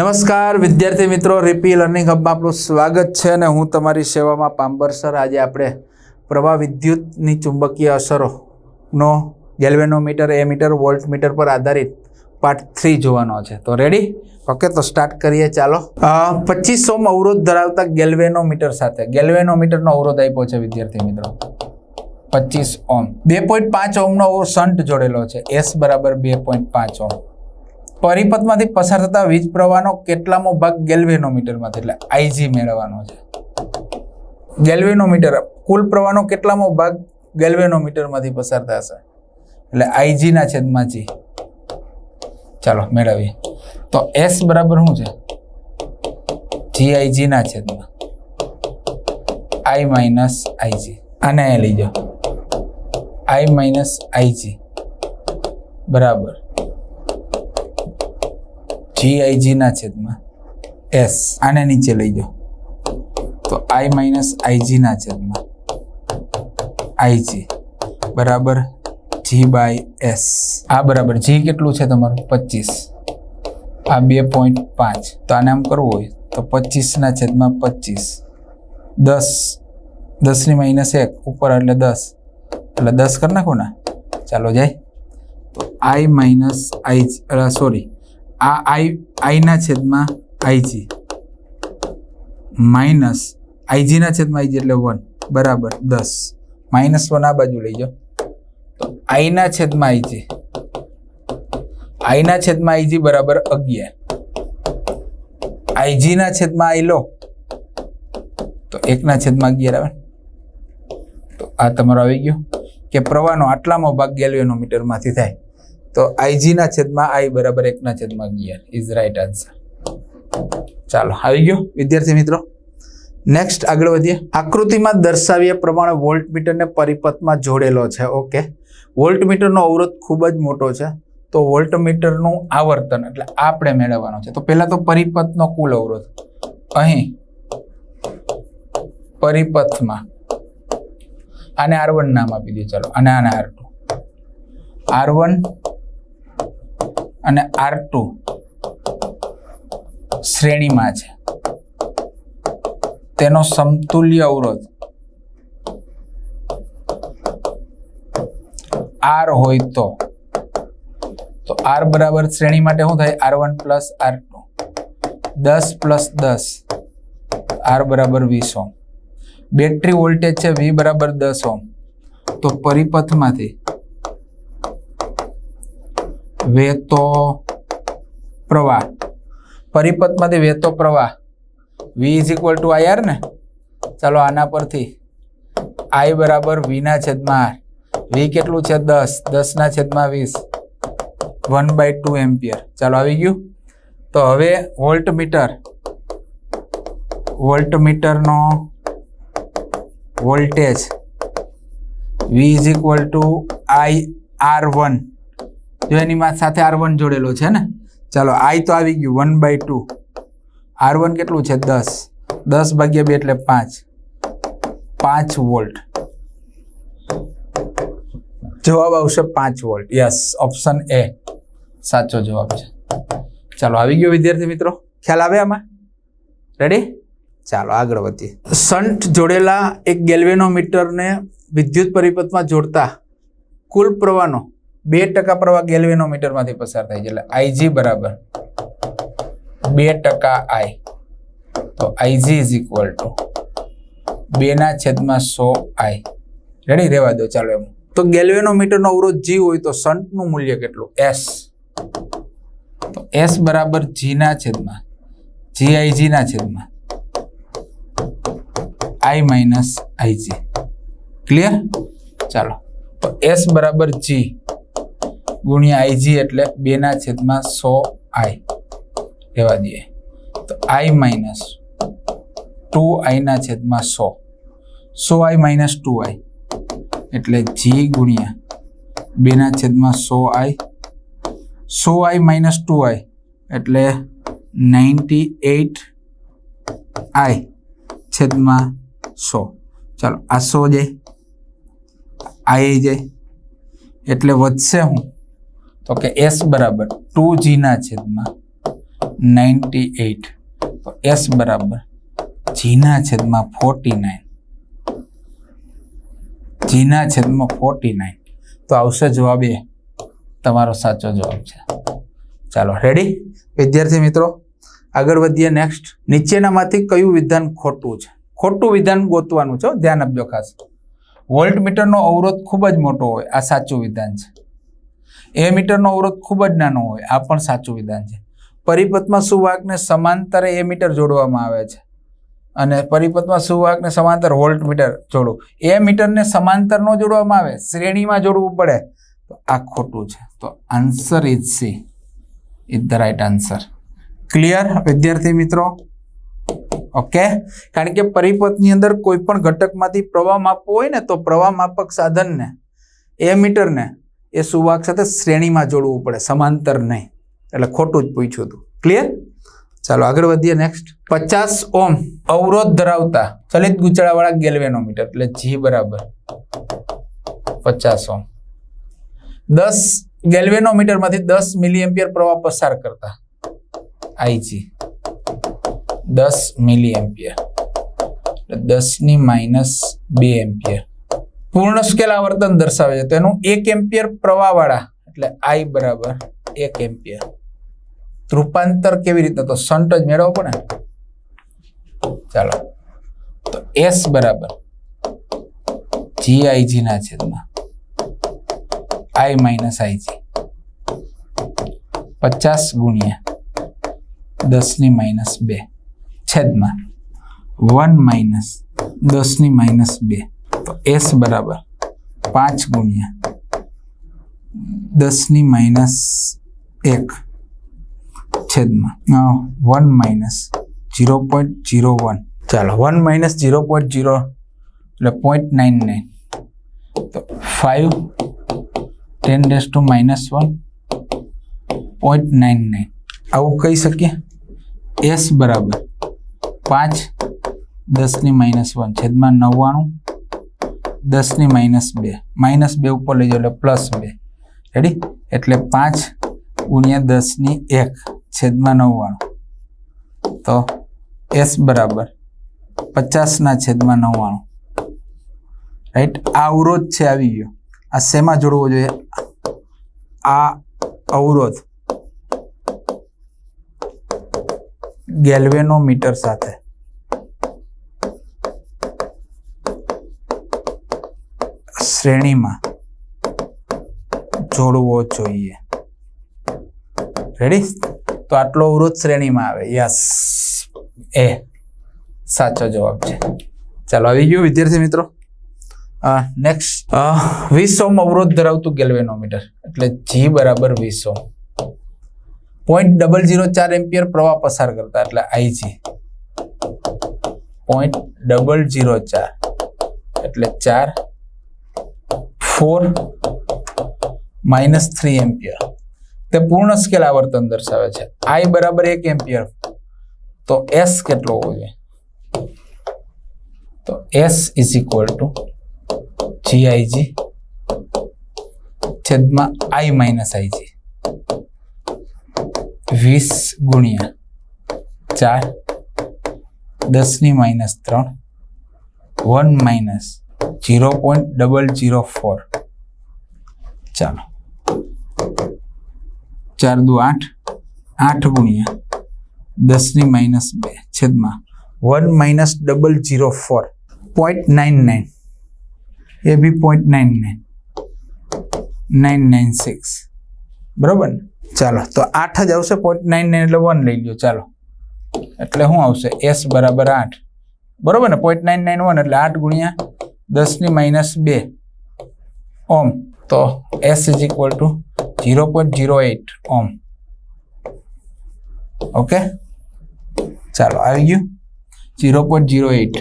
નમસ્કાર, વિદ્યાર્થી મિત્રો. રિપી લર્નિંગ હબમાં આપણું સ્વાગત છે અને હું તમારી સેવામાં પાંબર સર. આજે આપણે પ્રવાહ વિદ્યુતની ચુંબકીય અસરોનો ગેલ્વેનોમીટર મીટર, વોલ્ટ મીટર પર આધારિત પાર્ટ થ્રી જોવાનો છે. તો રેડી ઓકે તો સ્ટાર્ટ કરીએ. ચાલો. પચીસ ઓમ અવરોધ ધરાવતા ગેલ્વેનોમીટર સાથે. ગેલ્વેનોમીટરનો અવરોધ આપ્યો છે, વિદ્યાર્થી મિત્રો. પચીસ ઓમ બે પોઈન્ટ પાંચ ઓમનો સંટ જોડેલો છે. એસ બરાબર બે પોઈન્ટ પાંચ ઓમ પરિપથમાંથી પસાર થતા વીજ પ્રવાહનો કેટલામો ભાગ ગેલ્વેનોમીટરમાંથી એટલે આઈજી મેળવવાનો છે. ગેલ્વેનોમીટર, કુલ પ્રવાહનો કેટલામો ભાગ ગેલ્વેનોમીટરમાંથી પસાર થશે એટલે આઈજીના છેદમાં જી. ચાલો, મેળવીએ. તો એસ બરાબર શું છે? જી આઈજીના છેદમાં. આઈ માઇનસ આઈજી આને લઈ જાઓ. આઈ માઇનસ આઈજી બરાબર. જીઆઈજી ના છેદમાં એસ આને નીચે લઈ જાઓ. તો આઈ માઇનસ આઈજી ના છેદમાં આઈજી બરાબર જી બાય એસ આ બરાબર જી કેટલું છે તમારું? પચીસ. આ બે પોઈન્ટ પાંચ. તો આને આમ કરવું હોય તો પચીસના છેદમાં પચીસ. દસ. દસની માઇનસ એક. ઉપર એટલે દસ. એટલે દસ કરી નાખો ને? ચાલો જાય. તો આઈ માઇનસ આઈ સોરી આ આઈ, આઈના છેદમાં આઈજી. માઇનસ આઈજીના છેદમાં આઈજી એટલે વન. બરાબર, દસ. માઇનસ વન આ બાજુ લઈ જાઓ આઈના છેદમાં આઈજી. આઈના છેદમાં આઈજી બરાબર અગિયાર. આઈજીના છેદમાં આઈ લો. તો એકના છેદમાં અગિયાર આવે. તો આ તમારો આવી ગયો કે પ્રવાહનો આટલામાં ભાગ ગેલ્વેનોમીટરમાંથી થાય. તો આઈજીના છેદમાં આઈ બરાબર એકના છેદમાં અગિયાર ઇઝ રાઈટ આન્સર ચાલો, આવી ગયો, વિદ્યાર્થી મિત્રો. નેક્સ્ટ આગળ વધીએ. આકૃતિમાં દર્શાવ્યા પ્રમાણે વોલ્ટમીટરને પરિપથમાં જોડેલો છે ઓકે વોલ્ટમીટરનો અવરોધ ખૂબ જ મોટો છે, તો વોલ્ટમીટરનું આવર્તન, એટલે આપણે મેળવવાનો છે. તો પહેલા તો પરિપથનો કુલ અવરોધ. અહીં, પરિપથમાં. આને આર નામ આપી દઈએ, ચાલો. અને આને આર ટુ આર અને આર ટુ શ્રેણીમાં છે. તેનો સમતુલ્ય અવરોધ આર હોય તો. તો આર બરાબર શ્રેણી માટે શું થાય? R one plus R two. દસ પ્લસ દસ, આર બરાબર વીસ ઓમ બેટરી વોલ્ટેજ છે વી બરાબર દસ ઓમ તો પરિપથમાંથી વહેતો પ્રવાહ. પરિપથમાંથી વેતો પ્રવાહ. V is equal to I R ને? ચાલો આના પરથી. આઈ બરાબર વીના છેદમાં આર વી કેટલું છે? દસ. દસના છેદમાં વીસ. One by two ampere. ચાલો આવી ગયું. તો હવે voltmeter. વોલ્ટમીટરનો voltage. V is equal to I R one જો એની સાથે આર વન જોડેલો છે, ને? ચાલો આઈ તો આવી ગયું one by two R one કેટલું છે? દસ. દસ ભાગ્યા બે એટલે પાંચ. પાંચ વોલ્ટ. જવાબ આવશે પાંચ વોલ્ટ. યસ ઓપ્શન એ સાચો જવાબ છે. ચાલો, આવી ગયો વિદ્યાર્થી મિત્રો. ખ્યાલ આવે આમાં? રેડી ચાલો, આગળ વધીએ. શન્ટ જોડેલા એક ગેલ્વેનોમીટરને વિદ્યુત પરિપથમાં જોડતા કુલ પ્રવાહનો બે ટકા પ્રવાહ ગેલ્વેનોમીટરમાંથી પસાર થાય છે. એટલે આઈજી બરાબર. બે ટકા આઈ. તો આઈજી ઇઝ ઇક્વલ ટુ બેના છેદમાં સો આઈ. રેડી રહેવા દો. ચાલો એમ. તો ગેલ્વેનોમીટરનો અવરોધ જી હોય તો સંટનું મૂલ્ય કેટલું? એસ. તો એસ બરાબર જીના છેદમાં. જી આઈજી ના છેદમાં. I minus IG clear? ચાલો. તો એસ બરાબર જી. ગુણ્યા આઈજી એટલે બેના છેદમાં સો આઈ રહેવા દઈએ. તો આઈ માઇનસ ટુ આઈના છેદમાં સો. સો આઈ માઇનસ ટુ આઈ એટલે જી ગુણ્યા બેના છેદમાં સો આઈ. સો આઈ માઇનસ ટુ આઈ એટલે નાઇન્ટી એટ આઈ છેદમાં સો. ચાલો, આ સો જાય આઈ જાય. એટલે વધશે હું તો કે એસ બરાબર ટુ જીના છેદમાં નાઇન્ટી એઇટ તો એસ બરાબર જીના છેદમાં ફોર્ટી નાઇન. જીના છેદમાં ફોર્ટી નાઇન. તો આવશે જવાબ એ. તમારો સાચો જવાબ છે. ચાલો રેડી વિદ્યાર્થી મિત્રો, આગળ વધીએ નેક્સ્ટ નીચેનામાંથી કયું વિધાન ખોટું છે? ખોટું વિધાન ગોતવાનું છે ધ્યાન આપજો ખાસ. વોલ્ટ મીટરનો અવરોધ ખૂબ જ મોટો હોય, આ સાચું વિધાન છે. એ મીટરનો અવરોધ ખૂબ જ નાનો હોય, આ પણ સાચું વિધાન છે. પરિપથમાં સુવાહકને સમાંતરે એ મીટર જોડવામાં આવે છે. અને પરિપથમાં સુવાહકને સમાંતર વોલ્ટ મીટર જોડવું એ મીટરને સમાંતર ન જોડવામાં આવે, શ્રેણીમાં જોડવું પડે. તો આ ખોટું છે. તો answer is C is the right answer clear વિદ્યાર્થી મિત્રો? ઓકે કારણ કે પરિપથની અંદર કોઈ પણ ઘટકમાંથી પ્રવાહ માપવો હોય ને, તો પ્રવાહ માપક સાધનને, એ મીટરને એ સુવાક સાથે શ્રેણીમાં જોડવું પડે, સમાંતર નહીં. એટલે ખોટું જ પૂછ્યું હતું ક્લિયર ચાલો આગળ વધીએ નેક્સ્ટ પચાસ ઓમ અવરોધ ધરાવતા ચલિત ગુચાળાવાળા ગેલ્વેનોમીટર, એટલે જી બરાબર પચાસ ઓમ દસ ગેલ્વેનોમીટરમાંથી દસ મિલી એમ્પિયર પ્રવાહ પસાર કરતા. આઈજી દસ મિલી એમ્પિયર એટલે દસની માઇનસ બે એમ્પિયર. પૂર્ણ સ્કેલ આવર્તન દર્શાવે છે. તો એનું એક એમ્પિયર પ્રવાહવાળા, એટલે આઈ બરાબર એક એમ્પિયર. રૂપાંતર કેવી રીતે તો સંટ જ મેળવવો પડે. ચાલો. તો એસ બરાબર. જીઆઈજી ના છેદમાં. I minus IG. પચાસ ગુણ્યા દસની માઇનસ બે. છેદમાં. વન માઇનસ દસની માઇનસ બે. તો એસ બરાબર પાંચ ગુણ્યા દસની માઇનસ એક છેદમાં one minus zero point zero one ચાલો one minus zero point zero એટલે પોઈન્ટ નાઇન નાઇન તો five ten days to minus one point nine nine આવું કહી શકીએ? એસ બરાબર પાંચ દસની માઇનસ વન છેદમાં નવ્વાણું દસની માઇનસ બે. માઇનસ બે ઉપર લઈ જાઓ એટલે પ્લસ બે. રેડી એટલે પાંચ ગુણ્યા દસની એક, છેદમાં નવ્વાણું. તો એસ બરાબર પચાસના છેદમાં નવ્વાણું. રાઈટ આ અવરોધ છે, આવી ગયો. આ શેમાં જોડવો જોઈએ? આ અવરોધ ગેલ્વેનોમીટર સાથે. શ્રેણીમાં જોડવો જોઈએ. રેડી તો આટલો અવરોધ શ્રેણીમાં આવે. યસ એ સાચો જવાબ છે. ચાલો, આવી ગયું વિદ્યાર્થી મિત્રો. નેક્સ્ટ વીસ ઓમ અવરોધ ધરાવતું ગેલ્વેનોમીટર, એટલે જી બરાબર વીસ પોઈન્ટ ડબલ જીરો ચાર એમ્પિયર પ્રવાહ પસાર કરતા, એટલે આઈજી પોઈન્ટ ડબલ જીરો ચાર, એટલે ચાર ફોર માઇનસ થ્રી એમ્પિયર. તે પૂર્ણ સ્કેલ આવર્તન દર્શાવે છે આઈ બરાબર એક એમ્પિયર. તો એસ કેટલો હોવો જોઈએ? તો S is equal to GIG છેદમાં આઈ માઇનસ આઈજી વીસ ગુણ્યા ચાર દસની માઇનસ ત્રણ. One minus zero point double zero four. ચાલો. ચાર દુ આઠ. આઠ ગુણ્યા દસની માઇનસ બે છેદમાં one minus double zero four. Point nine nine. એ બી point nine nine. Nine nine six. બરાબર ને? ચાલો, તો આઠ જ આવશે પોઈન્ટ નાઇન નાઇન એટલે વન લઈ લ્યો. ચાલો. એટલે શું આવશે? એસ બરાબર આઠ. બરાબર ને? પોઈન્ટ નાઇન નાઇન વન એટલે આઠ ગુણ્યા દસની માઇનસ બે. ઓમ. તો S is equal to zero point zero eight ohm okay ચાલો, આવી ગયું. Zero point zero eight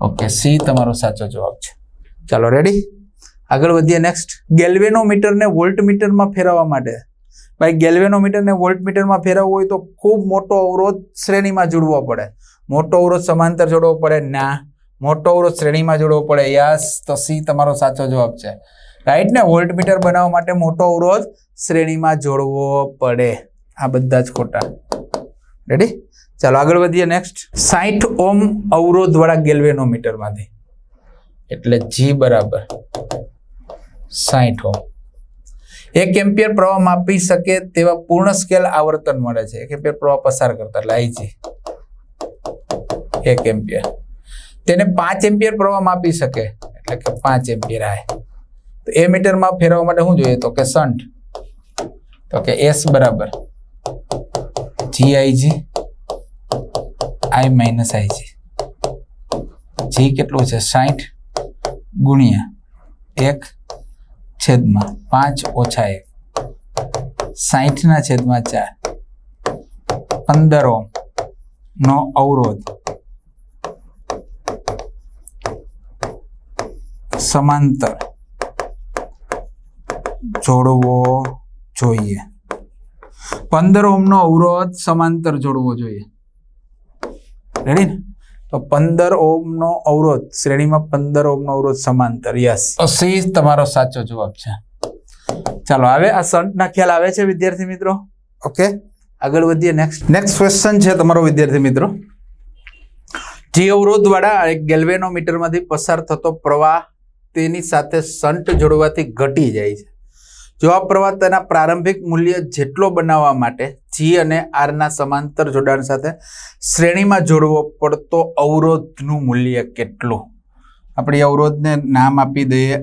okay C તમારો સાચો જવાબ છે. ચાલો રેડી આગળ વધીએ નેક્સ્ટ ગેલ્વેનોમીટરને વોલ્ટમીટરમાં ફેરવવા માટે. ભાઈ ગેલ્વેનોમીટરને વોલ્ટમીટરમાં ફેરવવું હોય તો ખૂબ મોટો અવરોધ શ્રેણીમાં જોડવો પડે. મોટો અવરોધ સમાંતર જોડવો પડે? ના. મોટો અવરોધ શ્રેણીમાં જોડવો પડે? યસ. તો સી તમારો સાચો જવાબ છે. રાઈટ ને? વોલ્ટમીટર બનાવવા માટે મોટો અવરોધ શ્રેણીમાં જોડવો પડે. આ બધા જ ખોટા. રેડી ચાલો આગળ વધીએ નેક્સ્ટ સાઠ ઓમ અવરોધ વાળા ગેલ્વેનોમીટરમાંથી. એટલે જી બરાબર. સાઠ ઓમ એક એમ્પિયર પ્રવાહ માપી શકે તેવા પૂર્ણ સ્કેલ આવર્તન મળે છે. એક એમ્પિયર પ્રવાહ પસાર કરતા એટલે આઈજી એક એમ્પિયર. તેને પાંચ એમ્પિયર પ્રવાહ માપી શકે. એટલે કે પાંચ એમ્પિયર આય. તો એ મીટરમાં ફેરવવા માટે શું જોઈએ? તો કે સંટ તો કે એસ બરાબર. G IG I minus IG G કેટલું છે? સાઠ ગુણ્યા એક છેદમાં પાંચ ઓછા એક. સાઠના છેદમાં ચાર. પંદર ઓમ નો અવરોધ. સમાંતર. જોડવો જોઈએ. પંદર ઓમનો અવરોધ સમાંતર જોડવો જોઈએ. રેડી ને? તો પંદર ઓમનો અવરોધ શ્રેણીમાં પંદર ઓમનો અવરોધ સમાંતર. યસ તો સી તમારો સાચો જવાબ છે. ચાલો હવે આ સંટના ખ્યાલ આવે છે વિદ્યાર્થી મિત્રો? ઓકે આગળ વધીએ નેક્સ્ટ નેક્સ્ટ ક્વેશ્ચન છે તમારો વિદ્યાર્થી મિત્રો. જે અવરોધ વાળા એક ગેલ્વેનોમીટરમાંથી પસાર થતો પ્રવાહ તેની સાથે સંટ જોડવાથી ઘટી જાય છે. જો આ પ્રવાહ તેના પ્રારંભિક મૂલ્ય જેટલો બનાવવા માટે જી અને આરના સમાંતર જોડાણ સાથે શ્રેણીમાં જોડવો પડતો અવરોધનું મૂલ્ય કેટલું? આપણે અવરોધને નામ આપી દઈએ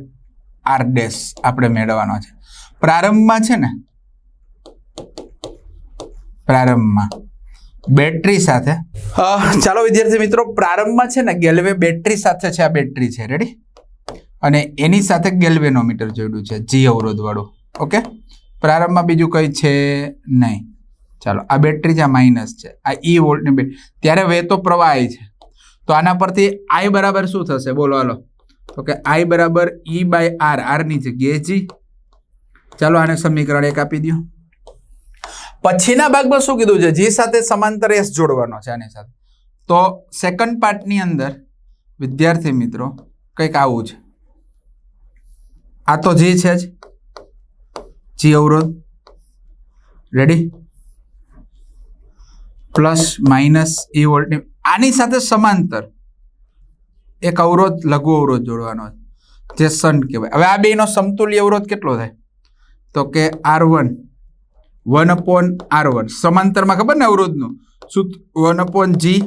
આર ડેશ આપણે મેળવવાનો છે. પ્રારંભમાં છે ને, પ્રારંભમાં બેટરી સાથે ચાલો વિદ્યાર્થી મિત્રો, પ્રારંભમાં છે ને ગેલવે બેટરી સાથે છે, આ બેટરી છે. રેડી અને એની સાથે ગેલ્વેનોમીટર જોડ્યું છે જી અવરોધ વાળું ઓકે? પ્રારંભમાં બીજું કંઈ છે નહીં. ચાલો, આ બેટરી છે, આ માઇનસ છે. આ ઈ વોલ્ટની બેટરી ત્યારે વહેતો પ્રવાહ આઈ છે. તો આના પરથી આઈ બરાબર શું થશે? બોલો, હાલો. તો કે આઈ બરાબર ઈ બાય આર આરની જગ્યાએ જી ચાલો, આને સમીકરણ એક આપી દો. પછીના ભાગમાં શું કીધું છે? જી સાથે સમાંતર એસ જોડવાનો છે આની સાથે. તો સેકન્ડ પાર્ટની અંદર, વિદ્યાર્થી મિત્રો, કંઈક આવું છે. આ તો જી છે જ. જી, અવરોધ. રેડી પ્લસ માઇનસ ઈ વોલ્ટની આની સાથે સમાંતર. એક અવરોધ, લઘુ અવરોધ જોડવાનો જે સન કહેવાય. હવે આ બેનો સમતુલ્ય અવરોધ કેટલો થાય? તો કે R one one upon R one સમાંતરમાં ખબર ને અવરોધનું? શું one upon G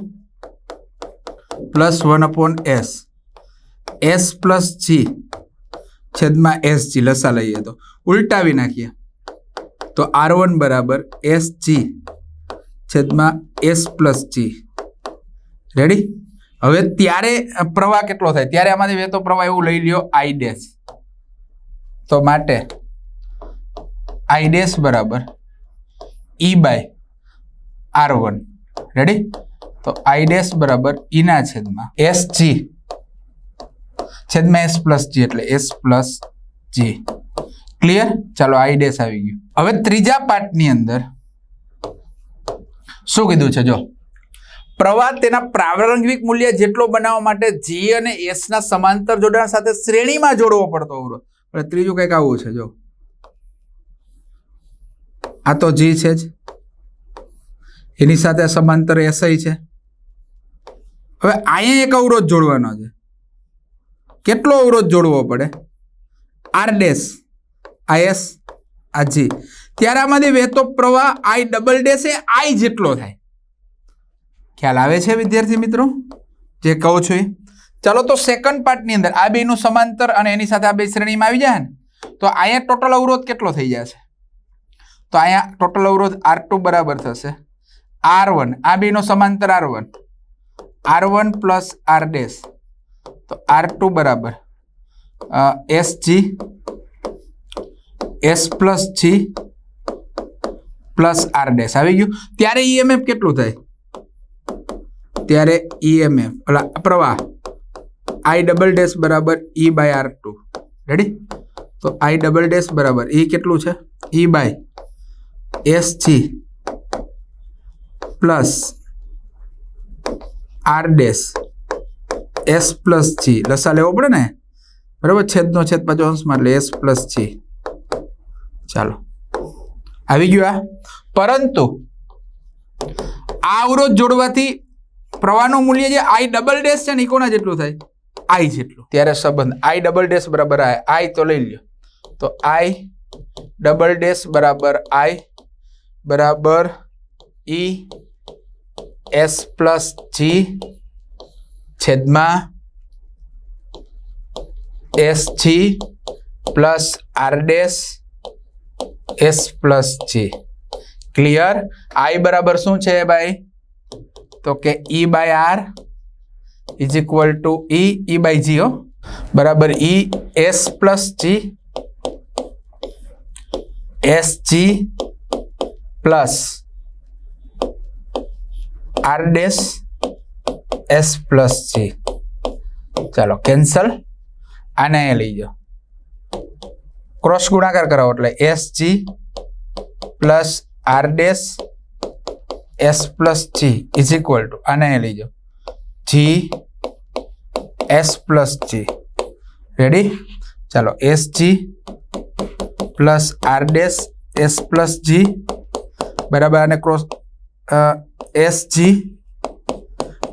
plus one upon S S plus G છેદમાં એસ જી લસા લઈએ તો. ઉલટાવી નાખીએ. તો આર વન બરાબર એસ જી છેદમાં એસ પ્લસ જી રેડી હવે ત્યારે પ્રવાહ કેટલો થાય? ત્યારે આમાંથી વહેતો પ્રવાહ એવું લઈ લ્યો આઈ ડેશ તો માટે આઈ ડેશ બરાબર E by R one ready તો આઈ ડેશ બરાબર ઈના છેદમાં એસ જી છેદમાં એસ પ્લસ જી એટલે એસ પ્લસ જી ક્લિયર ચાલો આઈ ડેશ આવી ગયું. હવે ત્રીજા પાર્ટની અંદર શું કીધું છે? જો. પ્રવાહ તેના પ્રારંભિક મૂલ્ય જેટલો બનાવવા માટે જી અને એસ ના સમાંતર જોડાણ સાથે શ્રેણીમાં જોડવો પડતો અવરોધ. એટલે ત્રીજું કંઈક આવું છે, જો. આ તો જી છે જ. એની સાથે સમાંતર એસઆઈ છે. હવે અહીંયા એક અવરોધ જોડવાનો છે. કેટલો અવરોધ જોડવો પડે? આર ડેશ આ એસ આ જી ત્યારે આમાંથી વહેતો પ્રવાહ આઈ ડબલ ડેશ એ આઈ જેટલો થાય. ખ્યાલ આવે છે વિદ્યાર્થી મિત્રો? જે કહું છું એ. ચાલો તો સેકન્ડ પાર્ટની અંદર, આ બેનું સમાંતર અને એની સાથે આ બે શ્રેણીમાં આવી જાય ને, તો અહીંયા ટોટલ અવરોધ કેટલો થઈ જશે? તો અહીંયા ટોટલ અવરોધ આર ટુ બરાબર થશે. આર વન, આ બેનો સમાંતર R one. R one plus R dash. તો આર ટુ બરાબર. S G S plus G plus R dash આવી ગયું. ત્યારે ઈએમએફ કેટલું થાય? ત્યારે ઈએમએફ એટલે પ્રવાહ. આઈ ડબલ ડેશ બરાબર E by R two ready તો આઈ ડબલ ડેશ બરાબર ઈ કેટલું છે? E by S G plus R dash S plus G લસા લેવો પડે ને? બરાબર, છેદનો છેદ પાછો અંશમાં એટલે એસ પ્લસ જી ચાલો. આવી ગયું આ. પરંતુ આ અવરોધ જોડવાથી પ્રવાહનું મૂલ્ય જે આઈ ડબલ ડેશ છે ને એ કોના જેટલું થાય? આઈ જેટલું. ત્યારે સંબંધ આઈ ડબલ ડેશ બરાબર આઈ આઈ તો લઈ લ્યો. તો આઈ ડબલ ડેશ બરાબર આઈ બરાબર ઈ એસ પ્લસ જી છેદમાં S G plus R dash S plus G clear I બરાબર શું છે ભાઈ? તો કે E by R is equal to E E by G હો. બરાબર E S plus G S G plus R dash S plus G ચાલો cancel આને અહીંયા લઈ જાઓ. ક્રોસ ગુણાકાર કરાવો એટલે S G plus R dash S plus G is equal to આને લઈ G S plus G ready ચાલો S G plus R dash S plus G બરાબર, આને cross S G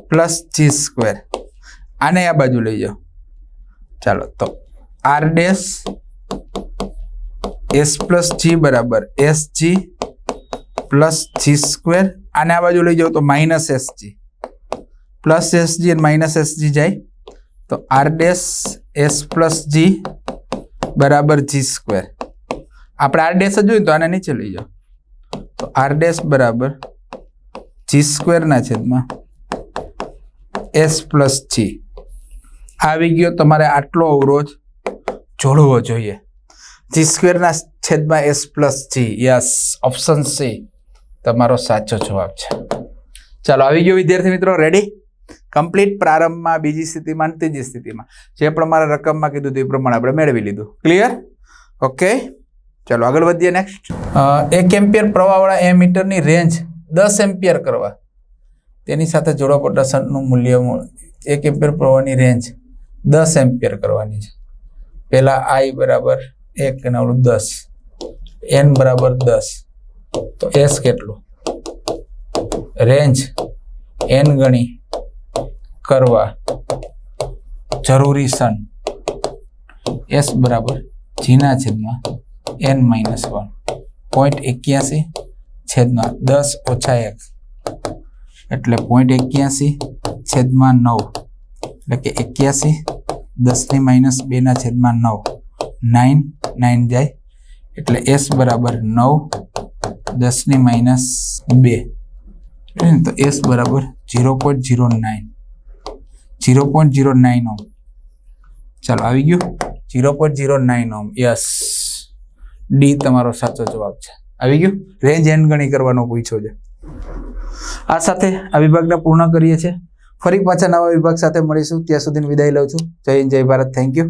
plus G square આને આ બાજુ લઈ જાઓ. ચાલો, તો R dash S plus G બરાબર. S G plus G square આને આ બાજુ લઈ જાઓ તો minus S G plus S G અને માઇનસ એસ જી જાય. તો R dash S plus G બરાબર જી સ્ક્વેર આપણે આર ડેસ જ જોઈએ તો આને નીચે લઈ જાઓ. તો આર ડેસ બરાબર જી સ્ક્વેરના છેદમાં એસ પ્લસ જી આવી ગયો તમારે આટલો અવરોધ. જોડવો જોઈએ. જી સ્ક્વેરના છેદમાં S plus G yes option C તમારો સાચો જવાબ છે. ચાલો, આવી ગયો વિદ્યાર્થી મિત્રો રેડી કમ્પ્લીટ પ્રારંભમાં, બીજી સ્થિતિમાં અને ત્રીજી સ્થિતિમાં. જે પ્રમાણે રકમમાં કીધું તે પ્રમાણે આપણે મેળવી લીધું. ક્લિયર ઓકે ચાલો, આગળ વધીએ નેક્સ્ટ એક એમ્પિયર પ્રવાહવાળા એ મીટરની રેન્જ દસ એમ્પિયર કરવા. તેની સાથે જોડો પોટાશનનું મૂલ્ય એક એમ્પિયર પ્રવાહની રેન્જ દસ એમ્પિયર કરવાની છે. પહેલા આઈ બરાબર એક અને ઓલું દસ. એન બરાબર દસ. તો એસ કેટલું? રેન્જ એન ગણી કરવા જરૂરી સન એસ બરાબર જીના છેદમાં એન માઇનસ વન પોઈન્ટ એક્યાસી છેદમાં દસ ઓછા એક. એટલે પોઈન્ટ એક્યાસી છેદમાં નવ. એટલે કે એક્યાસી દસની માઇનસ બેના છેદમાં નવ. નાઇન નાઇન જાય. એટલે એસ બરાબર નવ દસની માઇનસ બે. તો એસ બરાબર zero point zero nine. Zero point zero nine ohm ચાલો, આવી ગયું. Zero point zero nine ohm yes. D તમારો સાચો જવાબ છે. આવી ગયું? રેન્જ એન ગણી કરવાનો પૂછ્યો છે. આ સાથે આ વિભાગને પૂર્ણ કરીએ છીએ. ફરી પાછા નવા વિભાગ સાથે મળીશું. ત્યાં સુધી વિદાય લઉં છું. જય હિન્દ, જય ભારત. Thank you